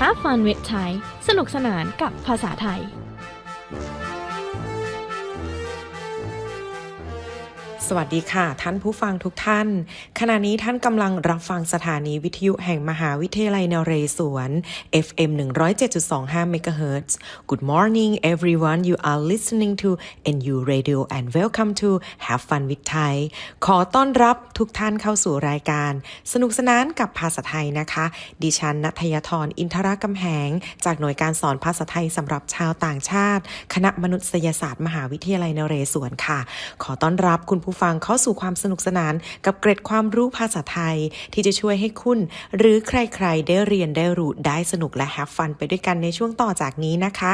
Have fun with Thai สนุกสนานกับภาษาไทย สวัสดีค่ะ ท่านผู้ฟังทุกท่าน ขณะนี้ท่านกำลังรับฟังสถานีวิทยุแห่งมหาวิทยาลัยนเรศวร FM 107.25 MHz Good morning everyone you are listening to NU Radio and welcome to Have Fun with Thai ขอต้อนรับทุกท่านเข้าสู่รายการ สนุกสนานกับภาษาไทยนะคะ ดิฉันนัทยธรอินทรกำแหง จากหน่วยการสอนภาษาไทยสำหรับชาวต่างชาติ คณะมนุษยศาสตร์มหาวิทยาลัยนเรศวรค่ะ ขอต้อนรับคุณผู้ฟังเข้าสู่ความสนุกสนานกับเกร็ดความรู้ภาษาไทย ที่จะช่วยให้คุณ หรือใครๆ ได้เรียนได้รู้ได้สนุกและ have fun ไปด้วยกันในช่วงต่อจากนี้นะคะ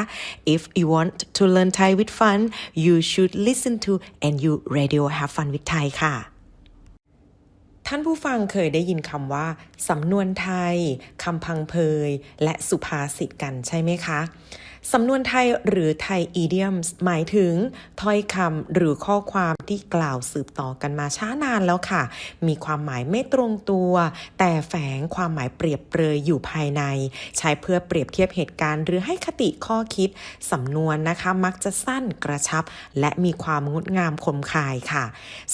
If you want to learn Thai with fun you should listen to NU Radio Have Fun with Thai ค่ะท่านผู้ฟังเคยได้ยินคำว่า สำนวนไทย คำพังเพย และสุภาษิตกันใช่ไหมคะ สำนวนไทยหรือไทย idioms หมายถึงถ้อยคำหรือข้อความที่กล่าวสืบต่อกันมาช้านานแล้วค่ะ มีความหมายไม่ตรงตัว แต่แฝงความหมายเปรียบเปรยอยู่ภายใน ใช้เพื่อเปรียบเทียบเหตุการณ์ หรือให้คติข้อคิด สำนวนนะคะมักจะสั้นกระชับ และมีความงดงามคมคายค่ะ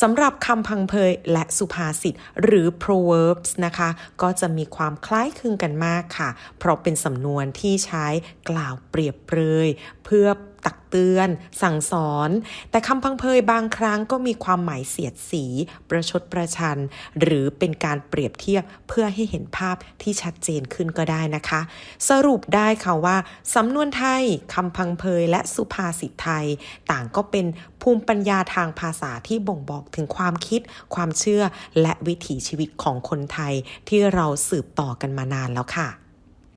สำหรับคำพังเพยและสุภาษิตหรือ proverbs นะคะ ก็จะมีความคล้ายคลึงกันมากค่ะ เพราะเป็นสำนวนที่ใช้กล่าวเปรียบเปรยเพื่อตักเตือน สั่งสอน แต่คำพังเพยบางครั้งก็มีความหมายเสียดสี ประชดประชัน หรือเป็นการเปรียบเทียบเพื่อให้เห็นภาพที่ชัดเจนขึ้นก็ได้นะคะ สรุปได้ค่ะว่าสำนวนไทยคำพังเพยและสุภาษิตไทย ต่างก็เป็นภูมิปัญญาทางภาษาที่บ่งบอกถึงความคิด ความเชื่อ และวิถีชีวิตของคนไทยที่เราสืบต่อกันมานานแล้วค่ะ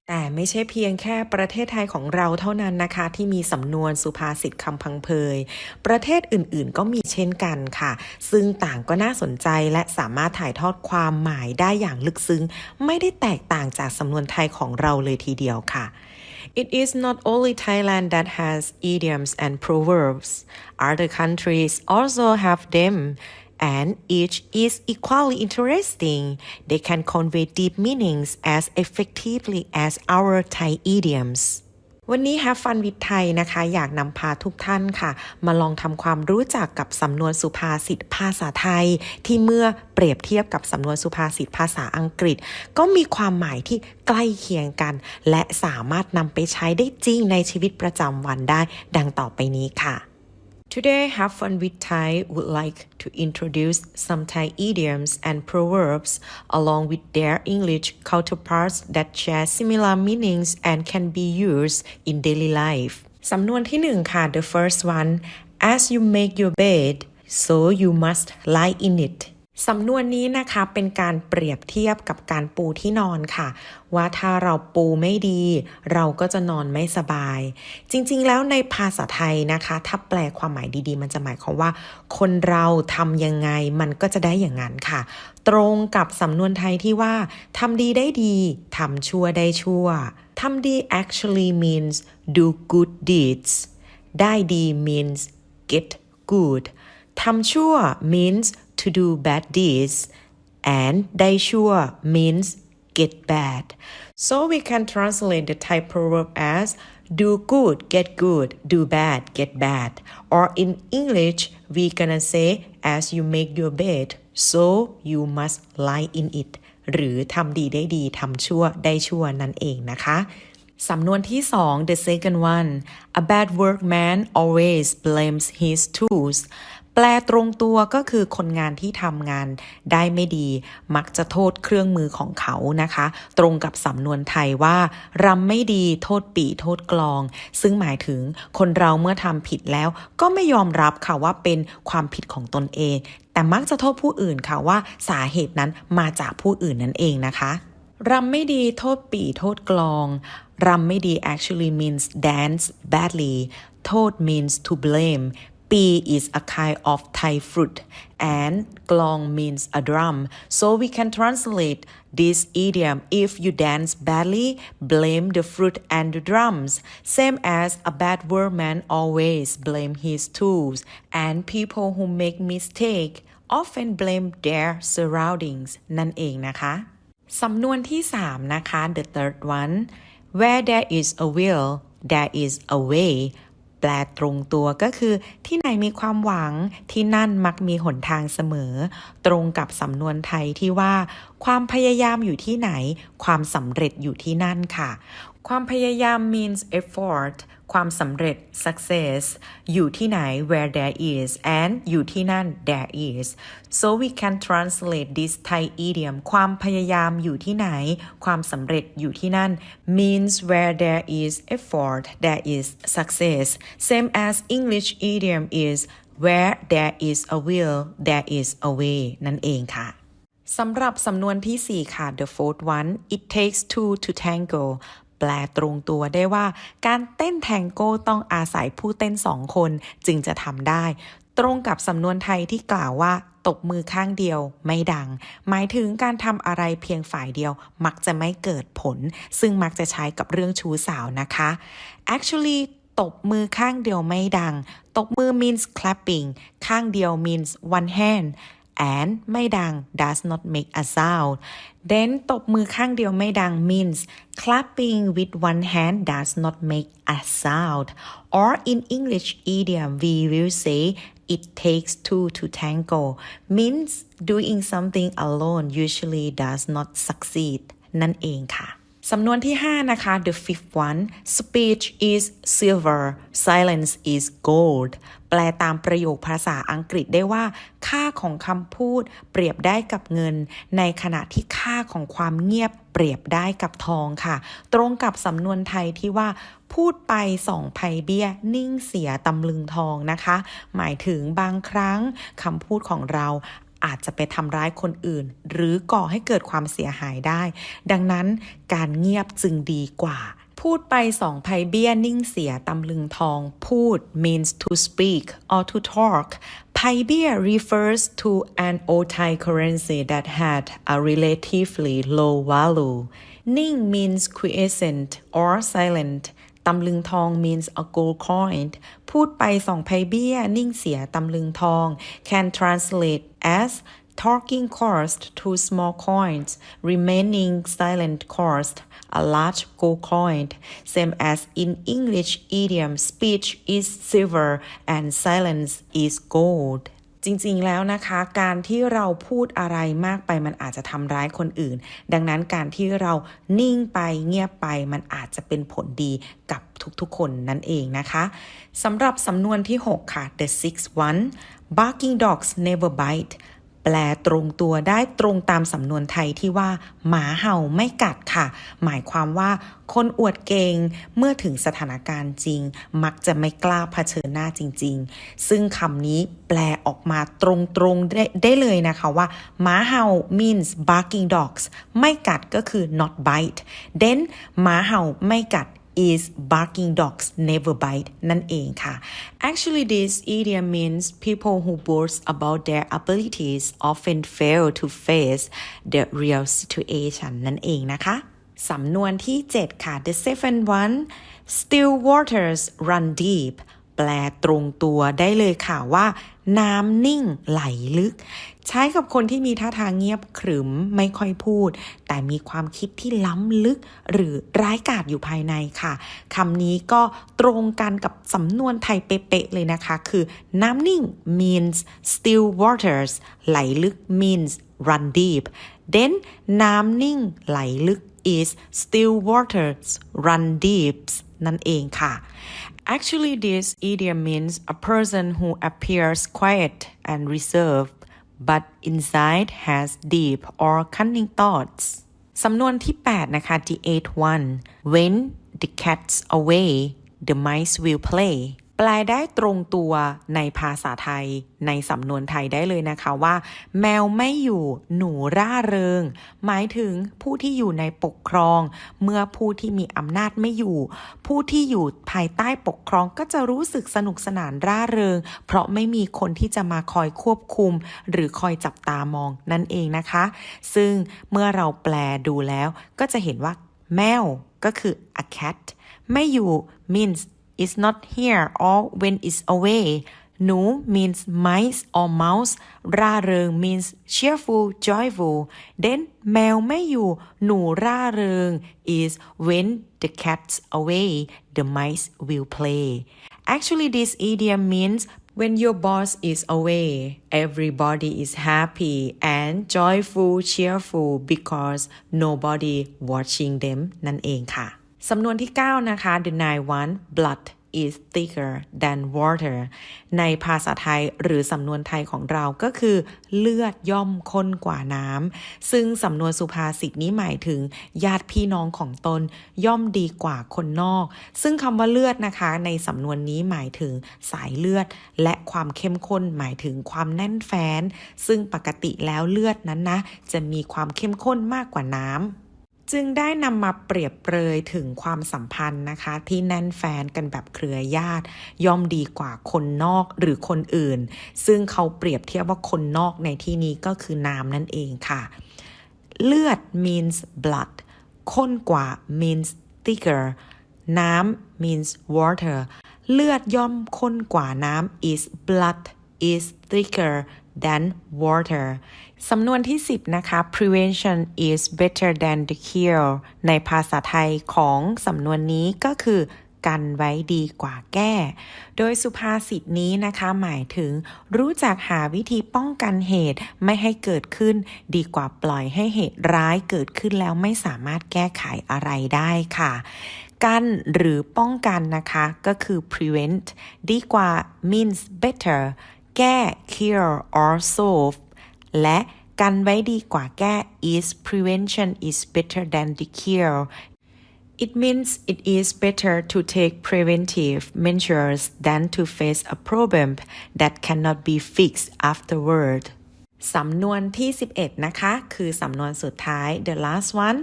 แต่ไม่ใช่เพียงแค่ประเทศไทยของเราเท่านั้นนะคะ ที่มีสำนวนสุภาษิตคำพังเพย ประเทศอื่นๆ ก็มีเช่นกันค่ะ ซึ่งต่างก็น่าสนใจและสามารถถ่ายทอดความหมายได้อย่างลึกซึ้ง ไม่ได้แตกต่างจากสำนวนไทยของเราเลยทีเดียวค่ะ It is not only Thailand that has idioms and proverbs. Other countries also have them. And each is equally interesting. They can convey deep meanings as effectively as our Thai idioms. วันนี้ Have Fun with Thai นะคะ อยากนำพาทุกท่านค่ะ มาลองทำความรู้จักกับสำนวนสุภาษิตภาษาไทย ที่เมื่อเปรียบเทียบกับสำนวนสุภาษิตภาษาอังกฤษ ก็มีความหมายที่ใกล้เคียงกัน และสามารถนำไปใช้ได้จริงในชีวิตประจำวันได้ ดังต่อไปนี้ค่ะ Today, Have Fun with Thai would like to introduce some Thai idioms and proverbs along with their English counterparts that share similar meanings and can be used in daily life สำนวนที่หนึ่งค่ะ the first one as you make your bed so you must lie in it สำนวนนี้นะคะเป็นการเปรียบเทียบกับการปูที่นอนค่ะ ว่าถ้าเราปูไม่ดี เราก็จะนอนไม่สบาย จริงๆแล้วในภาษาไทยนะคะ ถ้าแปลความหมายดีๆ มันจะหมายความว่า คนเราทำยังไงมันก็จะได้อย่างนั้นค่ะ ตรงกับสำนวนไทยที่ว่าทำดีได้ดีทำชั่วได้ชั่วทำดี actually means do good deeds ได้ดี means get good ทำชั่ว means to do bad deeds and ได้ชั่ว means get bad so we can translate the Thai proverb as do good get good do bad get bad or in English we gonna say as you make your bed so you must lie in it หรือทำดีได้ดีทำชั่วได้ชั่วนั่นเองนะคะ สำนวนที่สอง the second one a bad workman always blames his tools แปลตรงตัวก็คือคนงานที่ทำงานได้ไม่ดี มักจะโทษเครื่องมือของเขานะคะ ตรงกับสำนวนไทยว่ารำไม่ดีโทษปีโทษกลอง ซึ่งหมายถึงคนเราเมื่อทำผิดแล้ว ก็ไม่ยอมรับค่ะว่าเป็นความผิดของตนเอง แต่มักจะโทษผู้อื่นค่ะว่าสาเหตุนั้นมาจากผู้อื่นนั่นเองนะคะรำไม่ดีโทษปีโทษกลองรำไม่ดี actually means dance badly โทษ means to blame P is a kind of Thai fruit and glong means a drum. So we can translate this idiom if you dance badly, blame the fruit and the drums. Same as a bad workman always blame his tools and people who make mistake often blame their surroundings นั่นเองนะคะ สำนวนที่ 3 นะคะ the third one where there is a will there is a way แปลตรงตัวก็คือ ที่ไหนมีความหวังที่นั่นมักมีหนทางเสมอ ตรงกับสำนวนไทยที่ว่า ความพยายามอยู่ที่ไหน ความสำเร็จอยู่ที่นั่นค่ะ ความพยายาม means effort ความสำเร็จ success อยู่ที่ไหน where there is and อยู่ที่นั่น there is so we can translate this Thai idiom ความพยายามอยู่ที่ไหน ความสำเร็จอยู่ที่นั่น means where there is effort there is success same as English idiom is where there is a will there is a way นั่นเองค่ะสำหรับสำนวนที่ 4 ค่ะ the fourth one it takes two to tango ปลตรงตัวได้ว่า การเต้นแทงโก้ต้องอาศัยผู้เต้นสองคนจึงจะทำได้ ตรงกับสำนวนไทยที่กล่าวว่าตบมือข้างเดียวไม่ดัง หมายถึงการทำอะไรเพียงฝ่ายเดียว มักจะไม่เกิดผล ซึ่งมักจะใช้กับเรื่องชู้สาวนะคะ actually ตบมือข้างเดียวไม่ดัง ตบมือ means clapping ข้างเดียว means one hand and ไม่ดัง does not make a sound then ตบมือข้างเดียวไม่ดัง means clapping with one hand does not make a sound or in English idiom we will say it takes two to tango means doing something alone usually does not succeed นั่นเองค่ะ สำนวนที่ 5 นะคะ the fifth one speech is silver silence is gold แปลตามประโยคภาษาอังกฤษได้ว่า ค่าของคำพูดเปรียบได้กับเงิน ในขณะที่ค่าของความเงียบเปรียบได้กับทองค่ะ ตรงกับสำนวนไทยที่ว่า พูดไปสองไพเบี้ย นิ่งเสียตำลึงทองนะคะ หมายถึงบางครั้งคำพูดของเรา อาจจะไปทำร้ายคนอื่น หรือก่อให้เกิดความเสียหายได้ ดังนั้นการเงียบจึงดีกว่า พูดไปสองไพเบี้ยนิ่งเสียตำลึงทอง พูด means to speak or to talk ไพเบี้ย refers to an old Thai currency that had a relatively low value นิ่ง means quiescent or silent ตำลึงทอง means a gold coin พูดไปสองไพเบี้ย นิ่งเสียตำลึงทอง can translate as talking cost two small coins remaining silent cost a large gold coin same as in English idiom speech is silver and silence is gold จริงๆ แล้วนะคะ การที่เราพูดอะไรมากไปมันอาจจะทำร้ายคนอื่น ดังนั้นการที่เรานิ่งไปเงียบไปมันอาจจะเป็นผลดีกับทุกๆ คนนั่นเองนะคะสำหรับสำนวนที่ 6 ค่ะ the six one barking dogs never bite แปลตรงตัวได้ตรงตามสำนวนไทยที่ว่า หมาเห่าไม่กัดค่ะ หมายความว่าคนอวดเก่งเมื่อถึงสถานการณ์จริง มักจะไม่กล้าเผชิญหน้าจริง ๆ ซึ่งคำนี้แปลออกมาตรงๆไดได้เลยนะคะว่า หมาเห่า means barking dogs ไม่กัดก็คือ not bite then หมาเห่าไม่กัด is barking dogs never bite นั่นเองค่ะ Actually this idiom means people who boast about their abilities often fail to face the real situation นั่นเองนะคะ สำนวนที่ 7 ค่ะ the seventh one still waters run deep แปลตรงตัวได้เลยค่ะว่า น้ำนิ่งไหลลึก ใช้กับคนที่มีท่าทางเงียบขรึมไม่ค่อยพูด แต่มีความคิดที่ล้ำลึก หรือร้ายกาจอยู่ภายในค่ะคำนี้ก็ตรงกันกับสำนวนไทยเป๊ะๆเลยนะคะ คือน้ำนิ่ง means still waters ไหลลึก means run deep then น้ำนิ่งไหลลึก is still waters run deep นั่นเองค่ะ Actually, this idiom means a person who appears quiet and reserved, but inside has deep or cunning thoughts. สำนวนที่ 8 นะคะ the eighth one when the cat's away the mice will play แป ลได้ตรงตัวในภาษาไทย ในสำนวนไทยได้เลยนะคะว่า แมวไม่อยู่หนูร่าเริง หมายถึงผู้ที่อยู่ในปกครอง เมื่อผู้ที่มีอำนาจไม่อยู่ ผู้ที่อยู่ภายใต้ปกครองก็จะรู้สึกสนุกสนานร่าเริง เพราะไม่มีคนที่จะมาคอยควบคุม หรือคอยจับตามองนั่นเองนะคะ ซึ่งเมื่อเราแปลดูแล้ว ก็จะเห็นว่าแมวก็คือ a cat ไม่อยู่ means is not here or when is away หนู means mice or mouse ร่าเริง means cheerful joyful then แมวไม่อยู่ หนูร่าเริง is when the cat's away the mice will play actually this idiom means when your boss is away everybody is happy and joyful cheerful because nobody watching them นั่นเองค่ะ สำนวนที่ 9 นะคะ the nine one blood is thicker than water ในภาษาไทยหรือสำนวนไทยของเราก็คือ เลือดย่อมข้นกว่าน้ำ ซึ่งสำนวนสุภาษิตนี้หมายถึง ญาติพี่น้องของตนย่อมดีกว่าคนนอก ซึ่งคำว่าเลือดนะคะ ในสำนวนนี้หมายถึงสายเลือด และความเข้มข้นหมายถึงความแน่นแฟ้น ซึ่งปกติแล้วเลือดนั้นนะ จะมีความเข้มข้นมากกว่าน้ำ จึงได้นำมาเปรียบเปรยถึงความสัมพันธ์นะคะ ที่แน่นแฟนกันแบบเครือญาติ ย่อมดีกว่าคนนอกหรือคนอื่น ซึ่งเขาเปรียบเทียบว่าคนนอกในที่นี้ก็คือน้ำนั่นเองค่ะ เลือด means blood ข้นกว่า means thicker น้ำ means water เลือดย่อมข้นกว่าน้ำ is blood is thicker than water สำนวนที่ 10 นะคะ prevention is better than the cure ในภาษาไทยของสำนวนนี้ก็คือกันไว้ดีกว่าแก้ โดยสุภาษิตนี้นะคะ หมายถึง รู้จักหาวิธีป้องกันเหตุไม่ให้เกิดขึ้น ดีกว่าปล่อยให้เหตุร้ายเกิดขึ้นแล้วไม่สามารถแก้ไขอะไรได้ค่ะ กันหรือป้องกันนะคะก็คือ prevent ดีกว่า means better แก้ cure or solve และกันไว้ดีกว่าแก้ is prevention is better than the cure It means it is better to take preventive measures than to face a problem that cannot be fixed afterward. สำนวนที่ 11 นะคะ คือสำนวนสุดท้าย the last one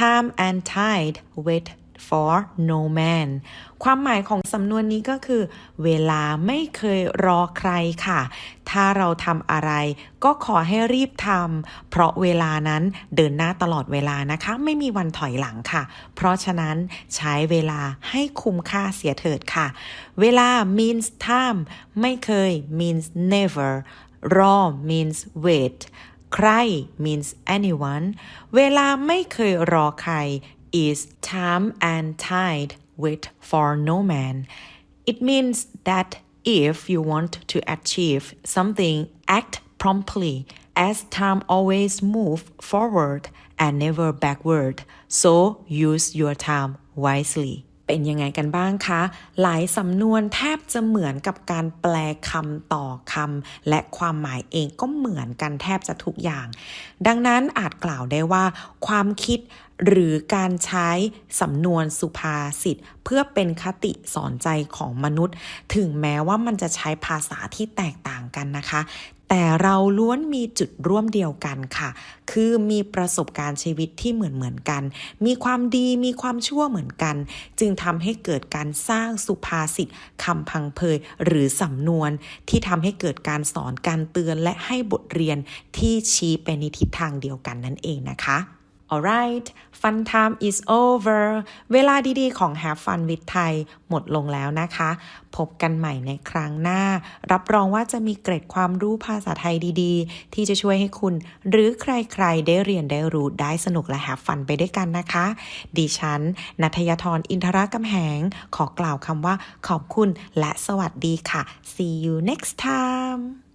time and tide wait for no man ความหมายของสำนวนนี้ก็คือ เวลาไม่เคยรอใครค่ะ ถ้าเราทำอะไร ก็ขอให้รีบทำเพราะเวลานั้นเดินหน้าตลอดเวลานะคะ ไม่มีวันถอยหลังค่ะ เพราะฉะนั้นใช้เวลาให้คุ้มค่าเสียเถิดค่ะ เวลา means time ไม่เคย means never รอ means wait ใคร means anyone เวลาไม่เคยรอใคร is time and tide wait for no man. It means that if you want to achieve something act promptly as time always move forward and never backward. So use your time wisely เป็นยังไงกันบ้างคะ หลายสำนวนแทบจะเหมือนกับการแปลคำต่อคำและความหมายเองก็เหมือนกันแทบจะทุกอย่าง ดังนั้นอาจกล่าวได้ว่า ความคิดหรือการใช้สำนวนสุภาษิตเพื่อเป็นคติสอนใจของมนุษย์ ถึงแม้ว่ามันจะใช้ภาษาที่แตกต่างกันนะคะ แต่เราล้วนมีจุดร่วมเดียวกันค่ะ คือมีประสบการณ์ชีวิตที่เหมือนเหมือนกัน มีความดีมีความชั่วเหมือนกัน จึงทำให้เกิดการสร้างสุภาษิตคำพังเพยหรือสำนวน ที่ทำให้เกิดการสอนการเตือนและให้บทเรียนที่ชี้ไปในทิศทางเดียวกันนั่นเองนะคะ Alright fun time is over เวลาดีๆของ Have Fun with Thai หมดลงแล้วนะคะ พบกันใหม่ในครั้งหน้า รับรองว่าจะมีเกร็ดความรู้ภาษาไทยดีๆ ที่จะช่วยให้คุณ หรือใครๆ ได้เรียนได้รู้ได้สนุกและ Have Fun ไปด้วยกันนะคะ ดิฉันนัทยาธรอินทรกำแหง ขอกล่าวคำว่าขอบคุณและสวัสดีค่ะ See you next time